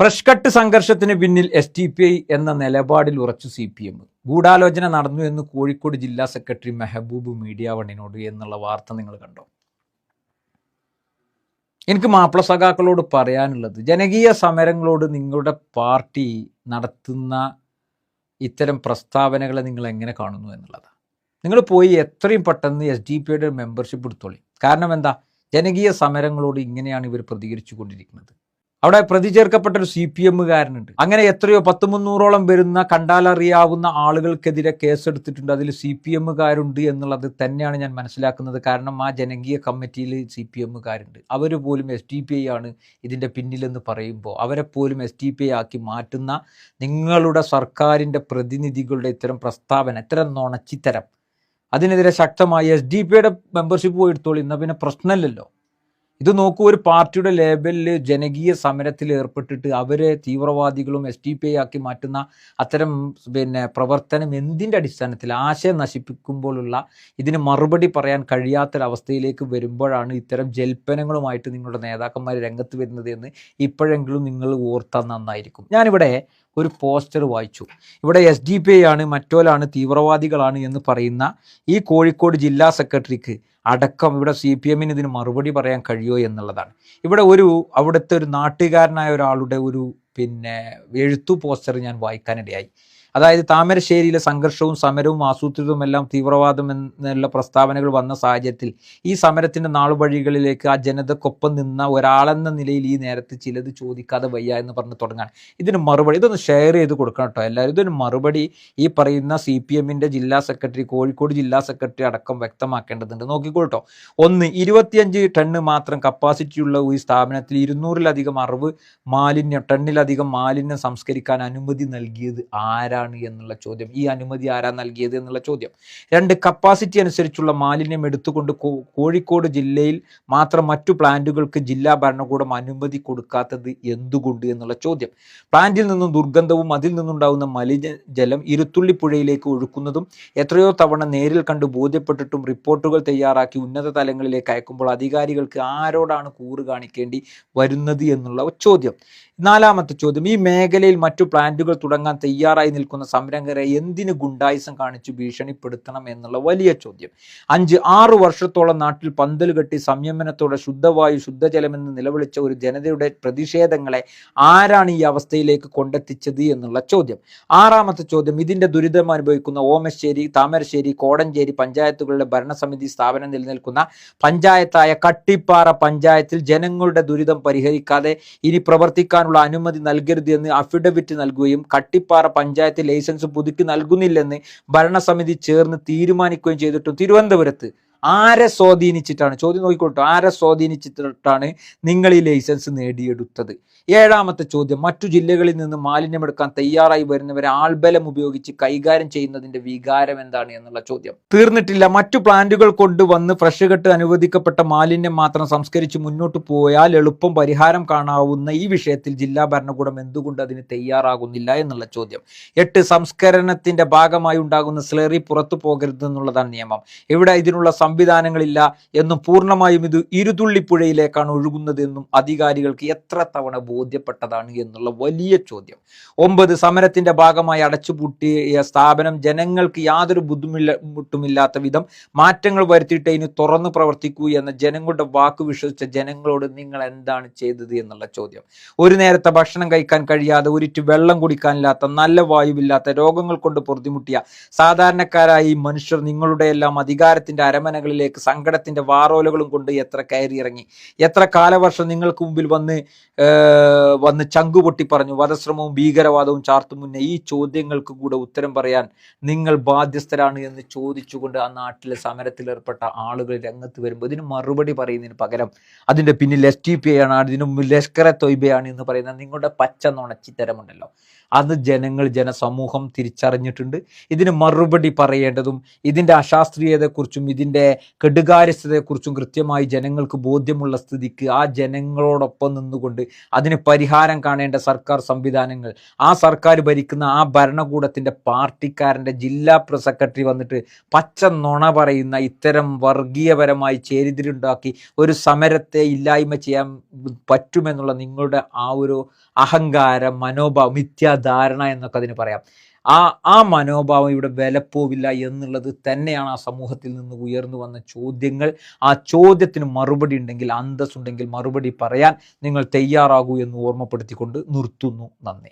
Fresh cut സംഘർഷത്തിന് പിന്നിൽ S T P I എന്ന നിലപാടിൽ ഉറച്ചു സി പി എം ഗൂഢാലോചന നടന്നു എന്ന് കോഴിക്കോട് ജില്ലാ സെക്രട്ടറി മെഹബൂബ് മീഡിയ വണ്ണിനോട് എന്നുള്ള വാർത്ത നിങ്ങൾ കണ്ടോ? എനിക്ക് മാപ്പിള സഖാക്കളോട് പറയാനുള്ളത് ജനകീയ സമരങ്ങളോട് നിങ്ങളുടെ പാർട്ടി നടത്തുന്ന ഇത്തരം പ്രസ്താവനകളെ നിങ്ങൾ എങ്ങനെ കാണുന്നു എന്നുള്ളതാണ് നിങ്ങൾ പോയി എത്രയും പെട്ടെന്ന് എസ് ഡി പിയുടെ മെമ്പർഷിപ്പ് എടുത്തോളി. കാരണം എന്താ? ജനകീയ സമരങ്ങളോട് ഇങ്ങനെയാണ് ഇവർ പ്രതികരിച്ചു കൊണ്ടിരിക്കുന്നത്. അവിടെ പ്രതി ചേർക്കപ്പെട്ട ഒരു സി പി എമ്മുകാരനുണ്ട്. അങ്ങനെ എത്രയോ പത്ത് മുന്നൂറോളം വരുന്ന കണ്ടാലറിയാവുന്ന ആളുകൾക്കെതിരെ കേസെടുത്തിട്ടുണ്ട്. അതിൽ സി പി എമ്മുകാരുണ്ട് എന്നുള്ളത് തന്നെയാണ് ഞാൻ മനസ്സിലാക്കുന്നത്. കാരണം ആ ജനകീയ കമ്മിറ്റിയിൽ സി പി എമ്മുകാരുണ്ട്. അവർ പോലും എസ് ഡി പി ഐ ആണ് ഇതിന്റെ പിന്നിലെന്ന് പറയുമ്പോൾ അവരെ പോലും എസ് ഡി പി ഐ ആക്കി മാറ്റുന്ന നിങ്ങളുടെ സർക്കാരിന്റെ പ്രതിനിധികളുടെ ഇത്തരം പ്രസ്താവന ഇത്തരം നുണച്ചിത്തരം. അതിനെതിരെ ശക്തമായി എസ് ഡി പി ഐയുടെ മെമ്പർഷിപ്പ് പോയി എടുത്തോളൂ ഇന്ന പിന്നെ പ്രശ്നമില്ലല്ലോ. ഇത് നോക്കൂ ഒരു പാർട്ടിയുടെ ലേബലിൽ ജനകീയ സമരത്തിൽ ഏർപ്പെട്ടിട്ട് അവരെ തീവ്രവാദികളും എസ് ടി പി ഐ ആക്കി മാറ്റുന്ന അത്തരം പിന്നെ പ്രവർത്തനം എന്തിന്റെ അടിസ്ഥാനത്തിൽ? ആശയം നശിപ്പിക്കുമ്പോഴുള്ള ഇതിന് മറുപടി പറയാൻ കഴിയാത്തൊരവസ്ഥയിലേക്ക് വരുമ്പോഴാണ് ഇത്തരം ജൽപ്പനങ്ങളുമായിട്ട് നിങ്ങളുടെ നേതാക്കന്മാർ രംഗത്ത് വരുന്നത് എന്ന് ഇപ്പോഴെങ്കിലും നിങ്ങൾ ഓർത്താൽ നന്നായിരിക്കും. ഞാനിവിടെ ഒരു പോസ്റ്റർ വായിച്ചു. ഇവിടെ എസ് ഡി പി ഐ ആണ് മറ്റോലാണ് തീവ്രവാദികളാണ് എന്ന് പറയുന്ന ഈ കോഴിക്കോട് ജില്ലാ സെക്രട്ടറിക്ക് അടക്കം ഇവിടെ സി പി എമ്മിന് ഇതിന് മറുപടി പറയാൻ കഴിയോ എന്നുള്ളതാണ്. ഇവിടെ ഒരു അവിടുത്തെ ഒരു നാട്ടുകാരനായ ഒരാളുടെ ഒരു പിന്നെ എഴുത്തു പോസ്റ്റർ ഞാൻ വായിക്കാനിടയായി. അതായത് താമരശ്ശേരിയിലെ സംഘർഷവും സമരവും ആസൂത്രിതവും എല്ലാം തീവ്രവാദം എന്നുള്ള പ്രസ്താവനകൾ വന്ന സാഹചര്യത്തിൽ ഈ സമരത്തിന്റെ നാളുവഴികളിലേക്ക് ആ ജനതക്കൊപ്പം നിന്ന ഒരാളെന്ന നിലയിൽ ഈ നേരത്തെ ചിലത് ചോദിക്കാതെ വയ്യ എന്ന് പറഞ്ഞ് തുടങ്ങാൻ ഇതിന് മറുപടി ഇതൊന്ന് ഷെയർ ചെയ്ത് കൊടുക്കണം കേട്ടോ എല്ലാവരും. ഇതിന് മറുപടി ഈ പറയുന്ന സി പി എമ്മിന്റെ ജില്ലാ സെക്രട്ടറി കോഴിക്കോട് ജില്ലാ സെക്രട്ടറി അടക്കം വ്യക്തമാക്കേണ്ടതുണ്ട്. നോക്കിക്കോട്ടോ ഒന്ന് ഇരുപത്തിയഞ്ച് ടണ്ണ് മാത്രം കപ്പാസിറ്റിയുള്ള ഈ സ്ഥാപനത്തിൽ ഇരുന്നൂറിലധികം അറിവ് മാലിന്യം ടണ്ണിലധികം മാലിന്യം സംസ്കരിക്കാൻ അനുമതി നൽകിയത് ആരാണ് എന്നുള്ള ചോദ്യം ഈ അനുമതി ആരാ നൽകിയത് എന്നുള്ള ചോദ്യം. രണ്ട് കപ്പാസിറ്റി അനുസരിച്ചുള്ള മാലിന്യം എടുത്തുകൊണ്ട് കോഴിക്കോട് ജില്ലയിൽ മാത്രം മറ്റു പ്ലാന്റുകൾക്ക് ജില്ലാ ഭരണകൂടം അനുമതി കൊടുക്കാത്തത് എന്തുകൊണ്ട് എന്നുള്ള ചോദ്യം. പ്ലാന്റിൽ നിന്നും ദുർഗന്ധവും അതിൽ നിന്നുണ്ടാകുന്ന മലിനജലം ഇരുത്തുള്ളി പുഴയിലേക്ക് ഒഴുക്കുന്നതും എത്രയോ തവണ നേരിൽ കണ്ട് ബോധ്യപ്പെട്ടിട്ടും റിപ്പോർട്ടുകൾ തയ്യാറാക്കി ഉന്നത തലങ്ങളിലേക്ക് അയക്കുമ്പോൾ അധികാരികൾക്ക് ആരോടാണ് കൂറ് കാണിക്കേണ്ടി വരുന്നത് എന്നുള്ള ചോദ്യം. നാലാമത്തെ ചോദ്യം ഈ മേഖലയിൽ മറ്റു പ്ലാന്റുകൾ തുടങ്ങാൻ തയ്യാറായി നിൽക്കുന്ന സംരംഭകരെ എന്തിന് ഗുണ്ടായിസം കാണിച്ചു ഭീഷണിപ്പെടുത്തണം എന്നുള്ള വലിയ ചോദ്യം. അഞ്ച് ആറു വർഷത്തോളം നാട്ടിൽ പന്തൽ കെട്ടി സംയമനത്തോടെ ശുദ്ധവായു ശുദ്ധജലമെന്ന് നിലവിളിച്ച ഒരു ജനതയുടെ പ്രതിഷേധങ്ങളെ ആരാണ് ഈ അവസ്ഥയിലേക്ക് കൊണ്ടെത്തിച്ചത് എന്നുള്ള ചോദ്യം. ആറാമത്തെ ചോദ്യം ഇതിന്റെ ദുരിതം അനുഭവിക്കുന്ന ഓമശ്ശേരി താമരശ്ശേരി കോടഞ്ചേരി പഞ്ചായത്തുകളുടെ ഭരണസമിതി സ്ഥാപനം നിലനിൽക്കുന്ന പഞ്ചായത്തായ കട്ടിപ്പാറ പഞ്ചായത്തിൽ ജനങ്ങളുടെ ദുരിതം പരിഹരിക്കാതെ ഇനി പ്രവർത്തിക്കാനുള്ള അനുമതി നൽകരുത് എന്ന് അഫിഡവിറ്റ് നൽകുകയും കട്ടിപ്പാറ പഞ്ചായത്ത് ലൈസൻസ് പുതുക്കി നൽകുന്നില്ലെന്ന് ഭരണസമിതി ചേർന്ന് തീരുമാനിക്കുകയും ചെയ്തിട്ടും തിരുവനന്തപുരത്ത്. ആരെ സ്വാധീനിച്ചിട്ടാണ്? ചോദ്യം നോക്കിക്കോട്ടോ ആരെ സ്വാധീനിച്ചിട്ടാണ് നിങ്ങൾ ഈ ലൈസൻസ് നേടിയെടുത്തത്? ഏഴാമത്തെ ചോദ്യം. മറ്റു ജില്ലകളിൽ നിന്ന് മാലിന്യമെടുക്കാൻ തയ്യാറായി വരുന്നവരെ ആൾബലം ഉപയോഗിച്ച് കൈകാര്യം ചെയ്യുന്നതിന്റെ വികാരം എന്താണ് എന്നുള്ള ചോദ്യം. തീർന്നിട്ടില്ല. മറ്റു പ്ലാന്റുകൾ കൊണ്ടുവന്ന് ഫ്രഷ് കെട്ട് അനുവദിക്കപ്പെട്ട മാലിന്യം മാത്രം സംസ്കരിച്ച് മുന്നോട്ട് പോയാൽ എളുപ്പം പരിഹാരം കാണാവുന്ന ഈ വിഷയത്തിൽ ജില്ലാ ഭരണകൂടം എന്തുകൊണ്ട് അതിന് തയ്യാറാകുന്നില്ല എന്നുള്ള ചോദ്യം. എട്ട് സംസ്കരണത്തിന്റെ ഭാഗമായി ഉണ്ടാകുന്ന സ്ലറി പുറത്തു പോകരുത് എന്നുള്ളതാണ് നിയമം. ഇവിടെ ഇതിനുള്ള സംവിധാനങ്ങളില്ല എന്നും പൂർണമായും ഇത് ഇരുതുള്ളിപ്പുഴയിലേക്കാണ് ഒഴുകുന്നത് എന്നും അധികാരികൾക്ക് എത്ര തവണ ബോധ്യപ്പെട്ടതാണ് എന്നുള്ള വലിയ ചോദ്യം. ഒമ്പത് സമരത്തിന്റെ ഭാഗമായി അടച്ചുപൂട്ടിയ സ്ഥാപനം ജനങ്ങൾക്ക് യാതൊരു ബുദ്ധിമുട്ടുമില്ലാത്ത വിധം മാറ്റങ്ങൾ വരുത്തിയിട്ട് ഇനി തുറന്നു പ്രവർത്തിക്കൂ എന്ന ജനങ്ങളുടെ വാക്ക് വിശ്വസിച്ച ജനങ്ങളോട് നിങ്ങൾ എന്താണ് ചെയ്തത് എന്നുള്ള ചോദ്യം. ഒരു നേരത്തെ ഭക്ഷണം കഴിക്കാൻ കഴിയാതെ ഒരിറ്റ് വെള്ളം കുടിക്കാനില്ലാത്ത നല്ല വായുവില്ലാത്ത രോഗങ്ങൾ കൊണ്ട് പൊറുതിമുട്ടിയ സാധാരണക്കാരായി മനുഷ്യർ നിങ്ങളുടെ എല്ലാം അധികാരത്തിന്റെ അരമനകളിലേക്ക് സങ്കടത്തിന്റെ വാറോലകളും കൊണ്ട് എത്ര കയറിയിറങ്ങി? എത്ര കാലവർഷം നിങ്ങൾക്ക് മുമ്പിൽ വന്ന് വന്ന് ചങ്കുപൊട്ടി പറഞ്ഞു വധശ്രമവും ഭീകരവാദവും ചാർത്തു മുന്നേ? ഈ ചോദ്യങ്ങൾക്ക് കൂടെ ഉത്തരം പറയാൻ നിങ്ങൾ ബാധ്യസ്ഥരാണ് എന്ന് ചോദിച്ചുകൊണ്ട് ആ നാട്ടിലെ സമരത്തിൽ ഏർപ്പെട്ട ആളുകൾ രംഗത്ത് വരുമ്പോൾ ഇതിന് മറുപടി പറയുന്നതിന് പകരം അതിന്റെ പിന്നിൽ എസ് ടി പി ആണ് അതിന് മുമ്പിൽ ലഷ്കറെ തൊയ്ബയാണ് എന്ന് പറയുന്ന നിങ്ങളുടെ പച്ച നുണച്ചിത്തരമുണ്ടല്ലോ. അത് ജനങ്ങൾ ജനസമൂഹം തിരിച്ചറിഞ്ഞിട്ടുണ്ട്. ഇതിന് മറുപടി പറയേണ്ടതും ഇതിന്റെ അശാസ്ത്രീയതയെക്കുറിച്ചും ഇതിന്റെ കെടുകാര്യസ്ഥതയെക്കുറിച്ചും കൃത്യമായി ജനങ്ങൾക്ക് ബോധ്യമുള്ള സ്ഥിതിക്ക് ആ ജനങ്ങളോടൊപ്പം നിന്നുകൊണ്ട് അതിന് പരിഹാരം കാണേണ്ട സർക്കാർ സംവിധാനങ്ങൾ ആ സർക്കാർ ഭരിക്കുന്ന ആ ഭരണകൂടത്തിന്റെ പാർട്ടിക്കാരന്റെ ജില്ലാ പ്രസ് സെക്രട്ടറി വന്നിട്ട് പച്ച നുണ പറയുന്ന ഇത്തരം വർഗീയപരമായി ചേരിതിരുണ്ടാക്കി ഒരു സമരത്തെ ഇല്ലായ്മ ചെയ്യാൻ പറ്റുമെന്നുള്ള നിങ്ങളുടെ ആ ഒരു അഹങ്കാരം മനോഭാവം മിഥ്യാധാരണ എന്നൊക്കെ അതിന് പറയാം. ആ ആ മനോഭാവം ഇവിടെ വിലപ്പോവില്ല എന്നുള്ളത് തന്നെയാണ് ആ സമൂഹത്തിൽ നിന്ന് ഉയർന്നു വന്ന ചോദ്യങ്ങൾ. ആ ചോദ്യത്തിന് മറുപടി ഉണ്ടെങ്കിൽ അന്തസ്സുണ്ടെങ്കിൽ മറുപടി പറയാൻ നിങ്ങൾ തയ്യാറാകൂ എന്ന് ഓർമ്മപ്പെടുത്തിക്കൊണ്ട് നിർത്തുന്നു. നന്ദി.